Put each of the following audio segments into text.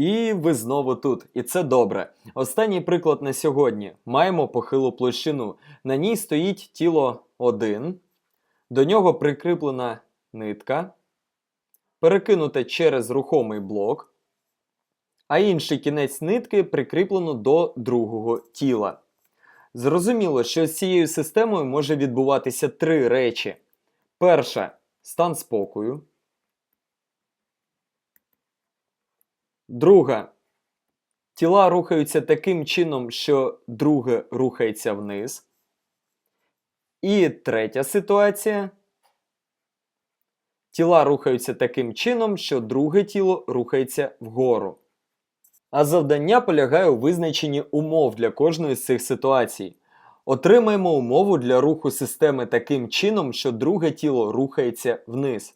І ви знову тут, і це добре. Останній приклад на сьогодні. Маємо похилу площину. На ній стоїть тіло 1, до нього прикріплена нитка, перекинута через рухомий блок, а інший кінець нитки прикріплено до другого тіла. Зрозуміло, що з цією системою може відбуватися три речі. Перше стан спокою. Друга. Тіла рухаються таким чином, що друге рухається вниз. І третя ситуація. Тіла рухаються таким чином, що друге тіло рухається вгору. А завдання полягає у визначенні умов для кожної з цих ситуацій. Отримаємо умову для руху системи таким чином, що друге тіло рухається вниз.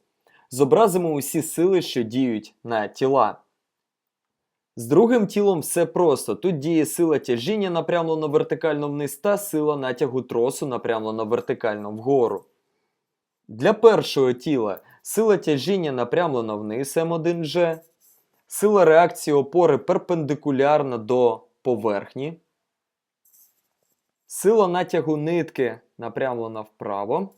Зобразимо усі сили, що діють на тіла. З другим тілом все просто. Тут діє сила тяжіння напрямлено вертикально вниз та сила натягу тросу напрямлено вертикально вгору. Для першого тіла сила тяжіння напрямлено вниз М1G, сила реакції опори перпендикулярна до поверхні, сила натягу нитки напрямлена вправо.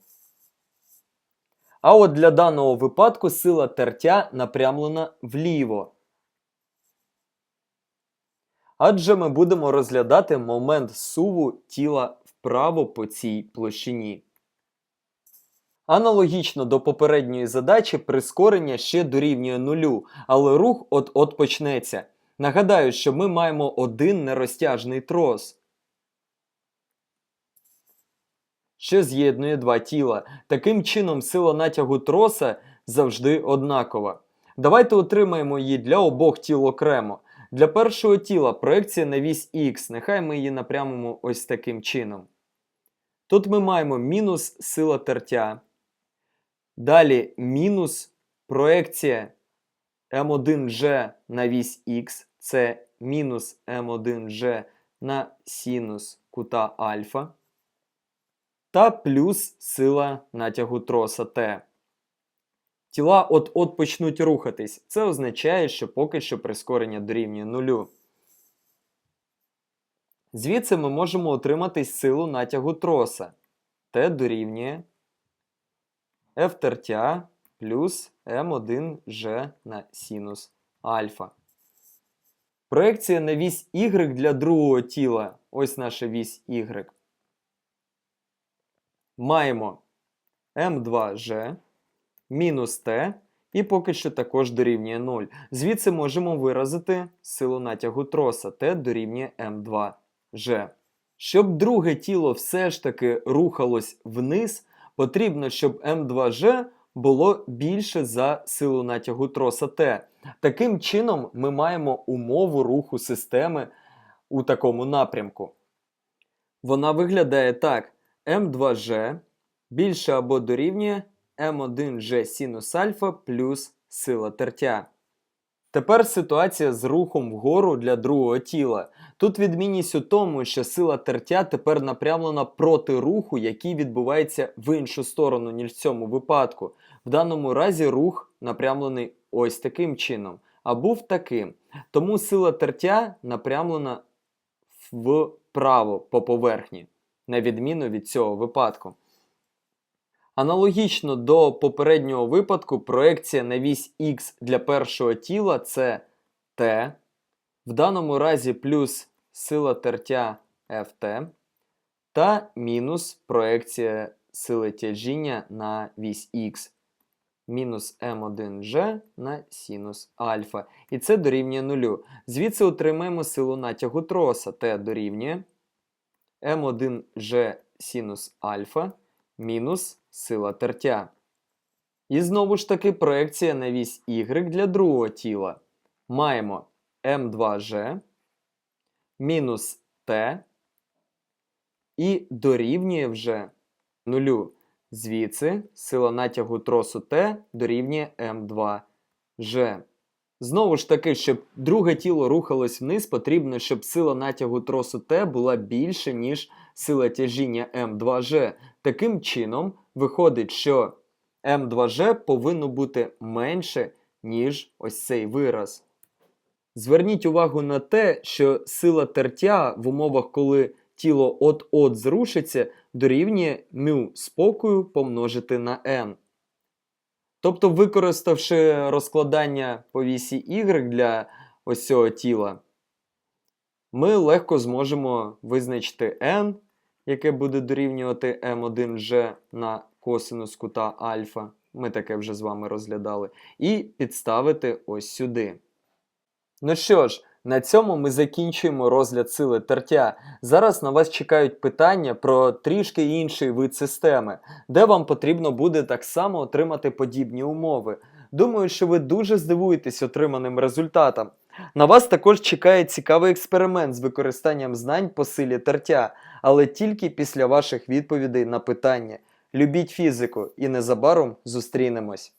А от для даного випадку сила тертя напрямлена вліво. Адже ми будемо розглядати момент суву тіла вправо по цій площині. Аналогічно до попередньої задачі прискорення ще дорівнює нулю, але рух от-от почнеться. Нагадаю, що ми маємо один нерозтяжний трос, що з'єднує два тіла. Таким чином, сила натягу троса завжди однакова. Давайте отримаємо її для обох тіл окремо. Для першого тіла проекція на вісь Х, нехай ми її напрямимо ось таким чином. Тут ми маємо мінус сила тертя. Далі мінус проекція М1G на вісь Х, це мінус М1G на синус кута альфа. Та плюс сила натягу троса Т. Тіла от-от почнуть рухатись. Це означає, що поки що прискорення дорівнює нулю. Звідси ми можемо отримати силу натягу троса. Т дорівнює F тертя плюс М1G на синус альфа. Проекція на вісь Y для другого тіла. Ось наша вісь Y. Маємо М2G мінус Т, і поки що також дорівнює 0. Звідси можемо виразити силу натягу троса Т дорівнює М2G. Щоб друге тіло все ж таки рухалось вниз, потрібно, щоб М2G було більше за силу натягу троса Т. Таким чином, ми маємо умову руху системи у такому напрямку. Вона виглядає так: М2G більше або дорівнює М1G синус альфа плюс сила тертя. Тепер ситуація з рухом вгору для другого тіла. Тут відмінність у тому, що сила тертя тепер напрямлена проти руху, який відбувається в іншу сторону, ніж в цьому випадку. В даному разі рух напрямлений ось таким чином, а був таким. Тому сила тертя напрямлена вправо по поверхні, на відміну від цього випадку. Аналогічно до попереднього випадку, проекція на вісь Х для першого тіла це Т, в даному разі плюс сила тертя Ft та мінус проекція сили тяжіння на вісь Х. Мінус М1G на синус альфа. І це дорівнює нулю. Звідси отримаємо силу натягу троса Т дорівнює М1G синус альфа мінус сила тертя. І знову ж таки проекція на вісь Y для другого тіла. Маємо М2G мінус Т і дорівнює вже нулю. Звідси сила натягу тросу Т дорівнює М2G. Знову ж таки, щоб друге тіло рухалось вниз, потрібно, щоб сила натягу тросу Т була більше, ніж сила тяжіння М2G. Таким чином, виходить, що М2G повинно бути менше, ніж ось цей вираз. Зверніть увагу на те, що сила тертя в умовах, коли тіло от-от зрушиться, дорівнює μ спокою помножити на n. Тобто, використавши розкладання по вісі y для ось цього тіла, ми легко зможемо визначити n, яке буде дорівнювати m1g на косинус кута альфа. Ми таке вже з вами розглядали. І підставити ось сюди. Ну що ж, на цьому ми закінчуємо розгляд сили тертя. Зараз на вас чекають питання про трішки інший вид системи, де вам потрібно буде так само отримати подібні умови. Думаю, що ви дуже здивуєтесь отриманим результатом. На вас також чекає цікавий експеримент з використанням знань по силі тертя, але тільки після ваших відповідей на питання. Любіть фізику і незабаром зустрінемось.